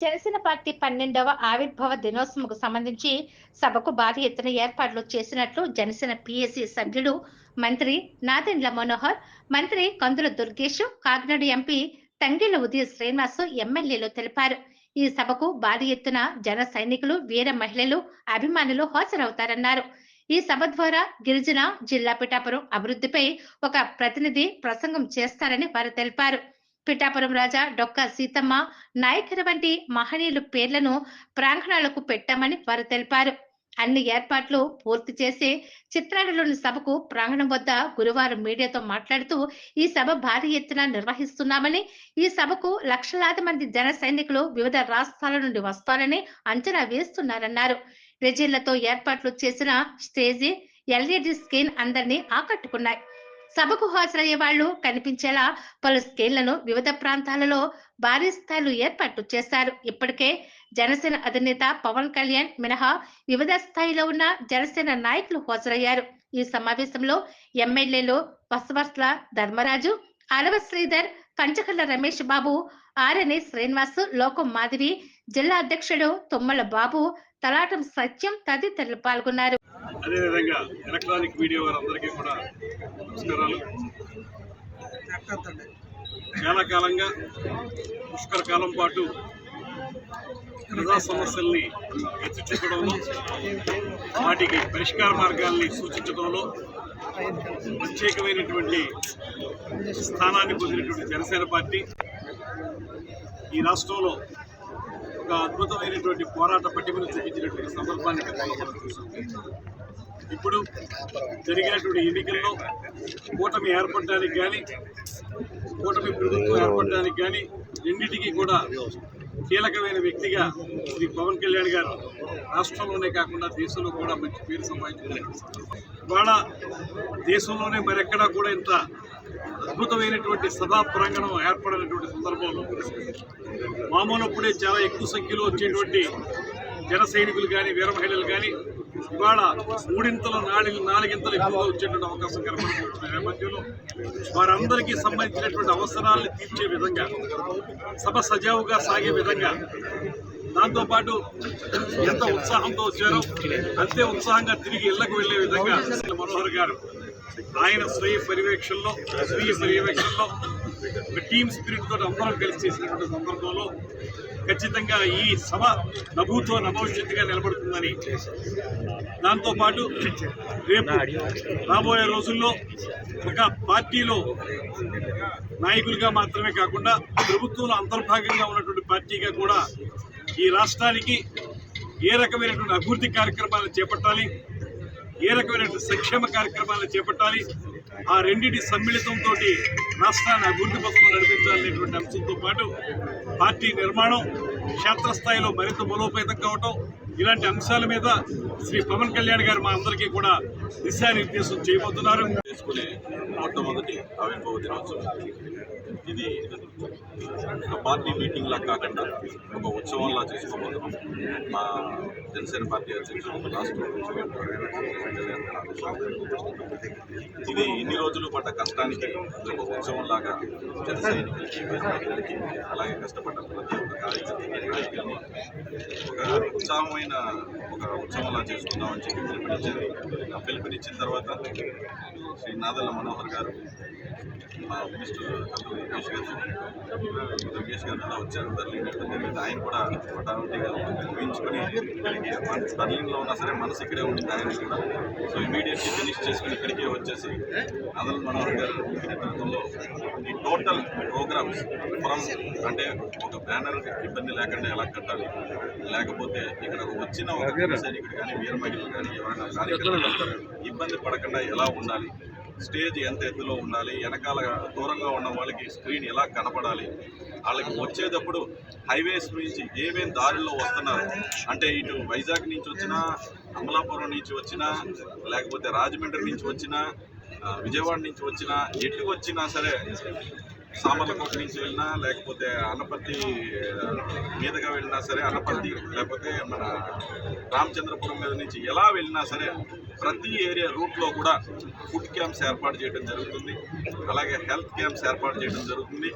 Janasena party పన్నెండవ ఆవిర్భావ దినోత్సవంకు సంబంధించి సభకు భారీ ఎత్తున ఏర్పాట్లు చేసినట్లు జనసేన పిఎస్సి సభ్యుడు మంత్రి నాదెండ్ల మనోహర్ మంత్రి కందుల దుర్గేష్ కాకినాడ ఎంపీ తంగిళ్ళ ఉదయ శ్రీనివాస్ ఎమ్మెల్యేలు తెలిపారు. ఈ సభకు భారీ ఎత్తున జన సైనికులు వీర మహిళలు అభిమానులు హాజరవుతారన్నారు. ఈ సభ ద్వారా గిరిజన జిల్లా పిఠాపురం అభివృద్ధిపై ఒక ప్రతినిధి ప్రసంగం చేస్తారని వారు తెలిపారు. పిఠాపురం రాజా డొక్క సీతమ్మ నాయకర వంటి మహనీయుల పేర్లను ప్రాంగణాలకు పెట్టామని వారు తెలిపారు. అన్ని ఏర్పాట్లు పూర్తి చేసి చిత్రాలలోని సభకు ప్రాంగణం వద్ద గురువారం మీడియాతో మాట్లాడుతూ ఈ సభ భారీ ఎత్తున నిర్వహిస్తున్నామని ఈ సభకు లక్షలాది మంది జన సైనికులు వివిధ రాష్ట్రాల నుండి వస్తారని అంచనా వేస్తున్నారన్నారు. రెజిళ్ళతో ఏర్పాట్లు చేసిన స్టేజీ ఎల్ఈడి స్క్రీన్ అందరినీ ఆకట్టుకున్నాయి. సభకు హాజరయ్యే వాళ్ళు కనిపించేలా పలు స్కేళ్ళను వివిధ ప్రాంతాలలో భారీ స్థాయిలో ఏర్పాటు చేశారు. ఇప్పటికే జనసేన అధినేత పవన్ కళ్యాణ్ మినహా వివిధ స్థాయిలో ఉన్న జనసేన నాయకులు హాజరయ్యారు. ఈ సమావేశంలో ఎమ్మెల్యేలు బసవర్స్ల ధర్మరాజు అలవ శ్రీధర్ పంచకళ్ళ రమేష్ బాబు ఆర్ఎన్ఏ శ్రీనివాస్ లోకం మాధవి జిల్లా అధ్యక్షుడు తుమ్మల బాబు తలాటం సత్యం తదితరులు పాల్గొన్నారు. అదేవిధంగా ఎలక్ట్రానిక్ మీడియా వారందరికీ కూడా నమస్కారాలు. చాలా కాలంగా పుష్కర కాలం పాటు ప్రజా సమస్యల్ని ఎత్తి చూపడంలో వాటికి పరిష్కార మార్గాల్ని సూచించడంలో ప్రత్యేకమైనటువంటి స్థానాన్ని పొందినటువంటి జనసేన పార్టీ ఈ రాష్ట్రంలో ఒక అద్భుతమైనటువంటి పోరాట పట్టిమను చూపించినటువంటి సందర్భాన్ని గతంలో మనం చూసాం. ఇప్పుడు జరిగినటువంటి ఎన్నికల్లో కూటమి ఏర్పడడానికి కానీ కూటమి ప్రభుత్వం ఏర్పడడానికి కానీ రెండింటికి కూడా కీలకమైన వ్యక్తిగా శ్రీ పవన్ కళ్యాణ్ గారు రాష్ట్రంలోనే కాకుండా దేశంలో కూడా మంచి పేరు సంపాదించారు. ఇవాళ దేశంలోనే మరెక్కడా కూడా ఇంత అద్భుతమైనటువంటి సభా ప్రాంగణం ఏర్పడినటువంటి సందర్భంలో మామూలప్పుడే చాలా ఎక్కువ సంఖ్యలో వచ్చేటువంటి జన సైనికులు కానీ వీర మహిళలు కానీ ఇవాళ మూడింతలు నాలుగు నాలుగింతలు ఎక్కువగా వచ్చేటువంటి అవకాశం కనబడుతున్న నేపథ్యంలో వారందరికీ సంబంధించినటువంటి అవసరాలను తీర్చే విధంగా సభ సజావుగా సాగే విధంగా దాంతోపాటు ఎంత ఉత్సాహంతో వచ్చారో అంతే ఉత్సాహంగా తిరిగి ఇళ్ళకు వెళ్ళే విధంగా మనోహర్ గారు ఆయన స్వీయ పర్యవేక్షణలో స్వీయ పర్యవేక్షణలో ఒక టీమ్ స్పిరిట్ తోటి అందరం కలిసి చేసినటువంటి సందర్భంలో ఖచ్చితంగా ఈ సభ నభూతో నభవిష్యత్తుగా నిలబడుతుందని దాంతోపాటు రేపు రాబోయే రోజుల్లో ఒక పార్టీలో నాయకులుగా మాత్రమే కాకుండా ప్రభుత్వంలో అంతర్భాగంగా ఉన్నటువంటి పార్టీగా కూడా ఈ రాష్ట్రానికి ఏ రకమైనటువంటి అభివృద్ధి కార్యక్రమాలను చేపట్టాలి ఏ రకమైనటువంటి సంక్షేమ కార్యక్రమాలను చేపట్టాలి ఆ రెండింటి సమ్మిళితంతో రాష్ట్రాన్ని అభివృద్ధి పథంలో నడిపించాలనేటువంటి అంశంతో పాటు పార్టీ నిర్మాణం క్షేత్రస్థాయిలో మరింత బలోపేతం కావటం ఇలాంటి అంశాల మీద శ్రీ పవన్ కళ్యాణ్ గారు మా అందరికీ కూడా దిశానిర్దేశం చేయబోతున్నారు. చేసుకునే మొట్టమొదటి ఆవిర్భావ దినోత్సవం. ఇది ఒక పార్టీ మీటింగ్లా కాకుండా ఒక ఉత్సవంలా చేసుకోబోతున్నాం. మా జనసేన పార్టీ అధ్యక్షుడు రాష్ట్ర ఇది ఇన్ని రోజులు పడ్డ కష్టానికి ఒక ఉత్సవం లాగా జన సైనికులకి అలాగే కష్టపడ్డ ప్రతి ఒక్క కార్యకర్తకి ఒక ఉత్సాహమైన ఒక ఉత్సవంలా చేసుకుందామని చెప్పి పిలుపునిచ్చారు. ఆ పిలుపునిచ్చిన తర్వాత శ్రీ నాదల్ల మనోహర్ గారు మా మినిస్టర్ గారు గారు అలా వచ్చారు బర్లిన్ వెళ్ళడం జరిగింది ఆయన కూడా హఠావటిగా ఊహించుకొని బర్లిన్లో ఉన్నా సరే మనసు ఇక్కడే ఉండింది ఆయన కూడా సో ఇమీడియట్లీ ఫినిష్ చేసుకుని ఇక్కడికే వచ్చేసి నాదల్ మనోహర్ గారు నేతృత్వంలో ఈ టోటల్ ప్రోగ్రామ్స్ ఫ్రమ్ అంటే ఒక బ్యానర్ ఇబ్బంది లేకుండా ఎలా కట్టాలి లేకపోతే ఇక్కడ వచ్చిన ఒక సైనికుడు కానీ వీర మహిళలు కానీ ఎవరైనా కార్యకర్తలు ఇబ్బంది పడకుండా ఎలా ఉండాలి? స్టేజ్ ఎంత ఎత్తులో ఉండాలి వెనకాల దూరంగా ఉన్న వాళ్ళకి స్క్రీన్ ఎలా కనపడాలి వాళ్ళకి వచ్చేటప్పుడు హైవేస్ నుంచి ఏమేమి దారిలో వస్తున్నారు అంటే ఇటు వైజాగ్ నుంచి వచ్చినా అమలాపురం నుంచి వచ్చినా లేకపోతే రాజమండ్రి నుంచి వచ్చినా విజయవాడ నుంచి వచ్చినా ఎటు వచ్చినా సరే సామర్లకోట నుంచి వెళ్ళినా లేకపోతే అనపర్తి మీదగా వెళ్ళినా సరే అనపర్తి లేకపోతే మన రామచంద్రపురం మీద నుంచి ఎలా వెళ్ళినా సరే ప్రతి ఏరియా రూట్లో కూడా ఫుడ్ క్యాంప్స్ ఏర్పాటు చేయడం జరుగుతుంది. అలాగే హెల్త్ క్యాంప్స్ ఏర్పాటు చేయడం జరుగుతుంది.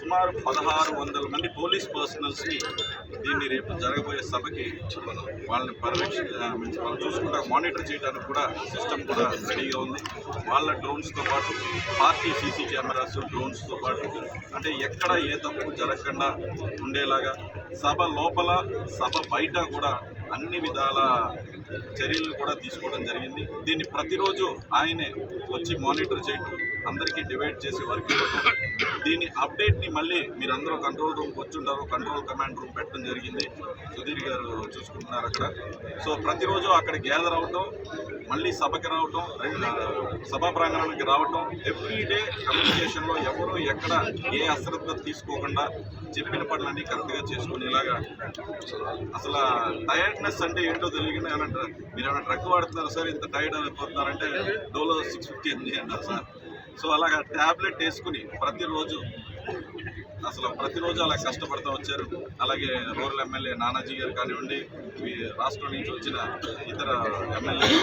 సుమారు పదహారు వందల మంది పోలీస్ పర్సనల్స్ని దీన్ని రేపు జరగబోయే సభకి వాళ్ళని పర్యవేక్షణ వాళ్ళు చూసుకుంటా మానిటర్ చేయడానికి కూడా సిస్టమ్ కూడా రెడీగా ఉంది. వాళ్ళ డ్రోన్స్తో పాటు పార్టీ సీసీ కెమెరాస్ డ్రోన్స్తో పాటు అంటే ఎక్కడ ఏ తప్పు జరగకుండా ఉండేలాగా సభ లోపల సభ బయట కూడా అన్ని విధాల చర్యలు కూడా తీసుకోవడం జరిగింది. దీన్ని ప్రతిరోజు ఆయనే వచ్చి మానిటర్ చేయడం అందరికీ డివైడ్ చేసి వర్క్ దీని అప్డేట్ని మళ్ళీ మీరందరూ కంట్రోల్ రూమ్కి వచ్చుంటారు కంట్రోల్ కమాండ్ రూమ్ పెట్టడం జరిగింది. సుధీర్ గారు చూసుకుంటున్నారు అక్కడ. సో ప్రతిరోజు అక్కడ గ్యాదర్ అవటం మళ్ళీ సభకి రావటం సభా ప్రాంగణానికి రావటం ఎవ్రీడే కమ్యూనికేషన్లో ఎవరు ఎక్కడ ఏ అశ్రద్ధ తీసుకోకుండా చెప్పిన పనులన్నీ కరెక్ట్గా చేసుకునేలాగా. అసలు టైర్డ్నెస్ అంటే ఏంటో తెలియకుండా ఏమంటారు మీరు ఏమైనా డ్రగ్ వాడుతున్నారు సార్? ఇంత టైర్డ్ అయిపోతున్నారంటే డోలో సిక్స్ ఫిఫ్టీ ఎంజీ అంటారు సార్. సో అలాగా ట్యాబ్లెట్ వేసుకుని ప్రతిరోజు అసలు ప్రతిరోజు అలా కష్టపడుతూ వచ్చారు. అలాగే రూరల్ ఎమ్మెల్యే నానాజీ గారు కానివ్వండి మీ రాష్ట్రం నుంచి వచ్చిన ఇతర ఎమ్మెల్యేలు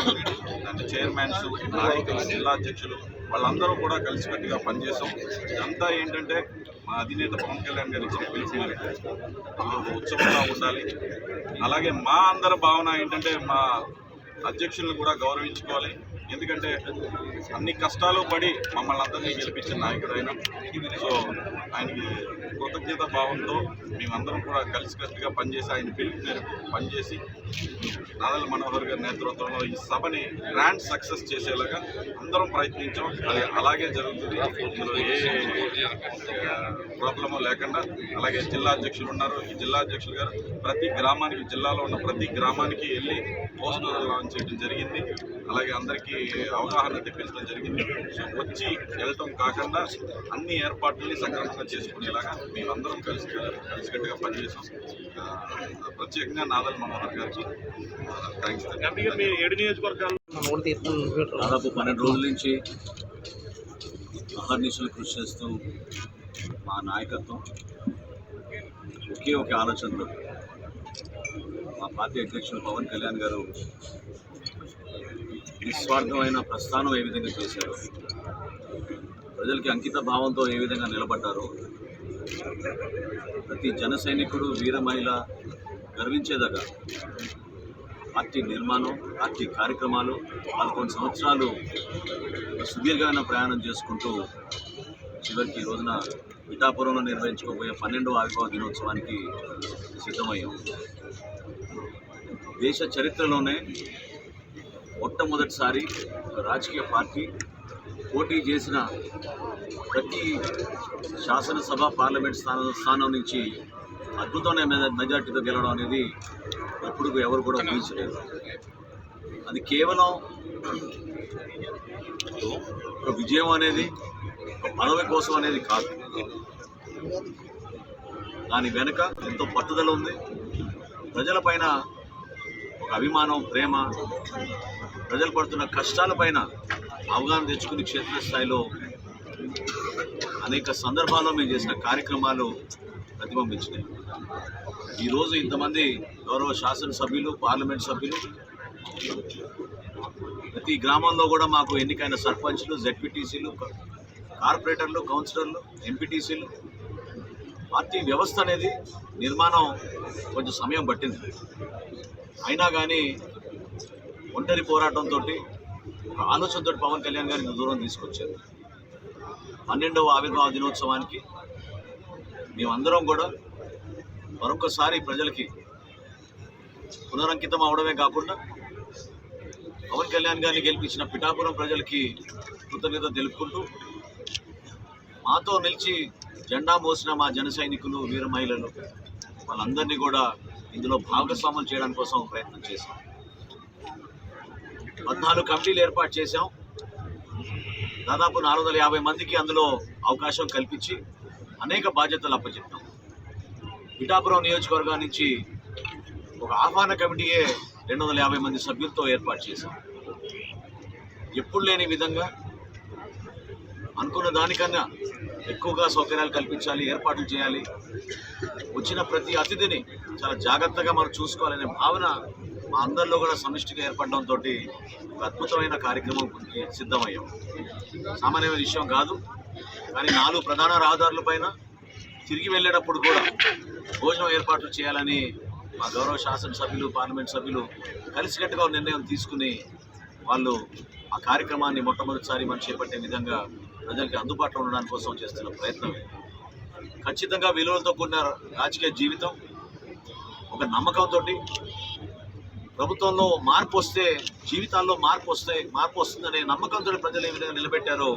అంటే చైర్మన్స్ నాయకులు జిల్లా అధ్యక్షులు వాళ్ళందరూ కూడా కలిసికట్టుగా పనిచేసాం ఇదంతా ఏంటంటే మా అధినేత పవన్ కళ్యాణ్ గారు ఇచ్చిన పిలుపు మేరకు ఉత్సవంగా ఉండాలి. అలాగే మా అందరి భావన ఏంటంటే మా అధ్యక్షులను కూడా గౌరవించుకోవాలి. ఎందుకంటే అన్ని కష్టాలు పడి మమ్మల్ని అందరినీ గెలిపించిన నాయకుడు ఆయన. సో ఆయనకి కృతజ్ఞత భావంతో మేమందరం కూడా కలిసికట్టుగా పనిచేసి ఆయన పిలుపు మేరకు పనిచేసి నాదల మనోహర్ గారి నేతృత్వంలో ఈ సభని గ్రాండ్ సక్సెస్ చేసేలాగా అందరం ప్రయత్నించాం. అది అలాగే జరుగుతుంది. ఇందులో ఏ ప్రాబ్లము లేకుండా అలాగే జిల్లా అధ్యక్షులు ఉన్నారు. ఈ జిల్లా అధ్యక్షులు గారు ప్రతి గ్రామానికి జిల్లాలో ఉన్న ప్రతి గ్రామానికి వెళ్ళి పోస్టర్ లాంచ్ చేయడం జరిగింది. అలాగే అందరికీ అవగాహన తెప్పించడం జరిగింది. సో వచ్చి వెళ్ళటం కాకుండా అన్ని ఏర్పాట్లని సక్రమంగా చేసుకునేలాగా మేమందరం కలిసి కలిసికట్టుగా పనిచేసాం ప్రత్యేకంగా నాదల్ మనోహర్ గారికి థ్యాంక్స్ ఏడు నియోజకవర్గాలు దాదాపు పన్నెండు రోజుల నుంచి అహర్నిశలు కృషి చేస్తూ మా నాయకత్వం. ఒకే ఒక ఆలోచనతో మా పార్టీ అధ్యక్షులు పవన్ కళ్యాణ్ గారు నిస్వార్థమైన ప్రస్థానం ఏ విధంగా చేశారు? ప్రజలకి అంకిత భావంతో ఏ విధంగా నిలబడ్డారు? ప్రతి జన సైనికుడు వీర మహిళ గర్వించేదగా పార్టీ నిర్మాణం పార్టీ కార్యక్రమాలు పదకొండు సంవత్సరాలు సుదీర్ఘమైన ప్రయాణం చేసుకుంటూ చివరికి ఈ రోజున పిఠాపురంలో నిర్వహించుకోబోయే పన్నెండవ ఆవిర్భావ దినోత్సవానికి సిద్ధమయ్యాం. దేశ చరిత్రలోనే మొట్టమొదటిసారి ఒక రాజకీయ పార్టీ పోటీ చేసిన ప్రతి శాసనసభ పార్లమెంట్ స్థానం స్థానం నుంచి అద్భుతమైన మెజార్టీతో గెలవడం అనేది ఎప్పుడు ఎవరు కూడా ఊహించలేదు. అది కేవలం ఒక విజయం అనేది పదవి కోసం అనేది కాదు. దాని వెనుక ఎంతో పట్టుదల ఉంది. ప్రజలపైన ఒక అభిమానం ప్రేమ ప్రజలు పడుతున్న కష్టాలపైన అవగాహన తెచ్చుకుని క్షేత్రస్థాయిలో అనేక సందర్భాల్లో మేము చేసిన కార్యక్రమాలు ప్రతిబింబించినాయి. ఈరోజు ఇంతమంది గౌరవ శాసనసభ్యులు పార్లమెంట్ సభ్యులు ప్రతి గ్రామంలో కూడా మాకు ఎన్నికైన సర్పంచ్లు జెడ్పీటీసీలు కార్పొరేటర్లు కౌన్సిలర్లు ఎంపీటీసీలు పార్టీ వ్యవస్థ అనేది నిర్మాణం కొంచెం సమయం పట్టింది. అయినా కానీ ఒంటరి పోరాటంతో ఒక ఆలోచనతో పవన్ కళ్యాణ్ గారిని దూరం తీసుకొచ్చారు. పన్నెండవ ఆవిర్భావ దినోత్సవానికి మేమందరం కూడా మరొకసారి ప్రజలకి పునరంకితం అవడమే కాకుండా పవన్ కళ్యాణ్ గారిని గెలిపించిన పిఠాపురం ప్రజలకి కృతజ్ఞత తెలుపుకుంటూ మాతో నిలిచి జెండా మోసిన మా జన సైనికులు వీర మహిళలు వాళ్ళందరినీ కూడా ఇందులో భాగస్వాములు చేయడం కోసం ప్రయత్నం చేశాం. పద్నాలుగు కమిటీలు ఏర్పాటు చేశాం. దాదాపు నాలుగు వందల యాభై మందికి అందులో అవకాశం కల్పించి అనేక బాధ్యతలు అప్పచెప్తాం పిఠాపురం నియోజకవర్గం నుంచి ఒక ఆహ్వాన కమిటీయే రెండు వందల యాభై మంది సభ్యులతో ఏర్పాటు చేశాం. ఎప్పుడు లేని విధంగా అనుకున్న దానికన్నా ఎక్కువగా సౌకర్యాలు కల్పించాలి ఏర్పాట్లు చేయాలి. వచ్చిన ప్రతి అతిథిని చాలా జాగ్రత్తగా మనం చూసుకోవాలనే భావన మా అందరిలో కూడా సమిష్టిగా ఏర్పడడంతో ఒక అద్భుతమైన కార్యక్రమం సిద్ధమయ్యాం. సామాన్యమైన విషయం కాదు కానీ నాలుగు ప్రధాన రహదారుల పైన తిరిగి వెళ్ళేటప్పుడు కూడా భోజనం ఏర్పాట్లు చేయాలని మా గౌరవ శాసనసభ్యులు పార్లమెంట్ సభ్యులు కలిసికట్టుగా నిర్ణయం తీసుకుని వాళ్ళు ఆ కార్యక్రమాన్ని మొట్టమొదటిసారి మనం చేపట్టే విధంగా ప్రజలకి అందుబాటులో ఉండడానికి కోసం చేస్తున్న ప్రయత్నం ఖచ్చితంగా విలువలతో కూడిన రాజకీయ జీవితం ఒక నమ్మకంతో ప్రభుత్వంలో మార్పు వస్తే జీవితాల్లో మార్పు వస్తే మార్పు వస్తుందనే నమ్మకంతో ప్రజలు ఏ విధంగా నిలబెట్టారో.